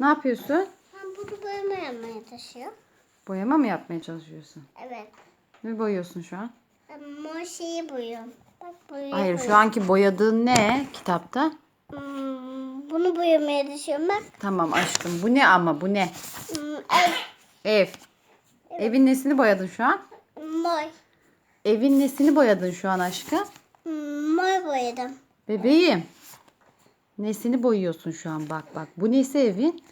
Ne yapıyorsun? Ben bunu boyama yapmaya taşıyorum. Boyama mı yapmaya çalışıyorsun? Evet. Ne boyuyorsun şu an? Ben mor şeyi boyuyorum. Bak boyayı Hayır şu boyuyorum. anki boyadığın ne kitapta? Hmm, bunu boyamaya taşıyorum bak. Tamam aşkım. Bu ne ama bu ne? Hmm, ev, Ev. Evin nesini boyadın şu an? mor. Evin nesini boyadın şu an aşkım? Hmm, mor boyadım. Bebeğim. Nesini boyuyorsun şu an bak bak. Bu nesi evin?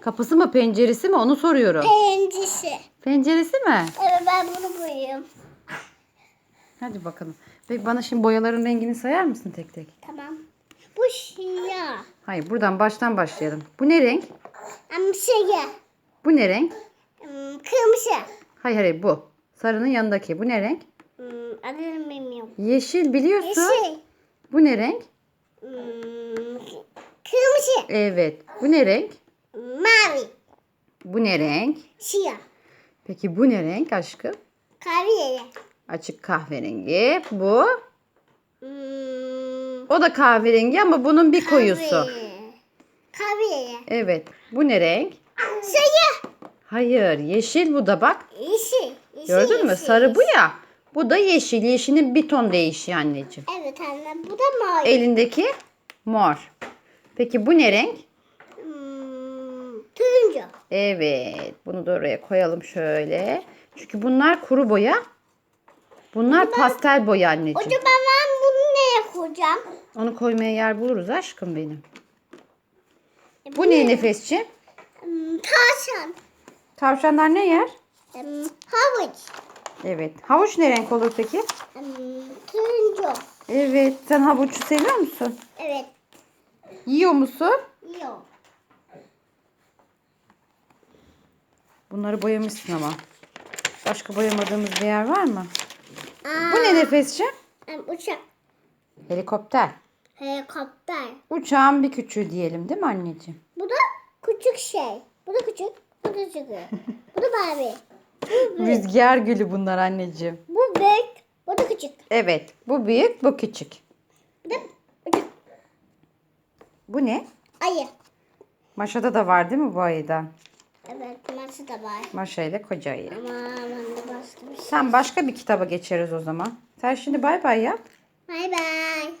Kapısı mı penceresi mi onu soruyorum. Pencisi. Penceresi mi? Evet ben bunu boyuyorum. Hadi bakalım. Peki bana şimdi boyaların rengini sayar mısın tek tek? Tamam. Bu siyah. Hayır buradan baştan başlayalım. Bu ne renk? Siyah. Bu ne renk? Hmm, kırmızı. Hayır hayır bu. Sarının yanındaki. Bu ne renk? Hmm, adını bilmiyorum. Yeşil biliyorsun. Yeşil. Bu ne renk? Hmm, kırmızı. Evet. Bu ne renk? Mavi. Bu ne renk? Siyah. Peki bu ne renk aşkım? Kahve. Açık kahverengi. Bu. Hmm, O da kahverengi ama bunun bir koyusu. Kahve. Kahve. Evet. Bu ne renk? Siyah. Hayır. Yeşil bu da bak. Yeşil. yeşil Gördün mü? yeşil. Sarı bu ya. Bu da yeşil. Yeşilin bir ton değişiyor anneciğim. Evet anne bu da mavi. Elindeki mor. Peki bu ne renk? Hmm, turuncu. Evet. Bunu da oraya koyalım şöyle. Çünkü bunlar kuru boya. Bunlar pastel boya anneciğim. Hocam ben bunu neye koyacağım? Onu koymaya yer buluruz aşkım benim. Bu ne nefesçi? Hmm, tavşan. Tavşanlar ne yer? Hmm, havuç. Evet. Havuç ne renk olur peki? Hmm, turuncu. Evet. Sen havucu seviyor musun? Yiyor musun? Yok. Bunları boyamışsın ama. Başka boyamadığımız bir yer var mı? Aa, Bu ne nefesçi? hmm, uçak. Helikopter. Helikopter. Uçağın bir küçüğü diyelim değil mi anneciğim? Bu da küçük şey. Bu da küçük. Bu da küçük. bu da mavi. Rüzgar gülü bunlar anneciğim. Bu büyük. Bu da küçük. Evet. Bu büyük, bu küçük. Bu ne? Ayı. Maşada da var değil mi bu ayıdan? Evet. Nasıl da var. Maşa ile koca ayı. Ama ben de başka bir şey. Sen başka bir kitaba geçeriz o zaman. Sen şimdi bay bay yap. Bay bay.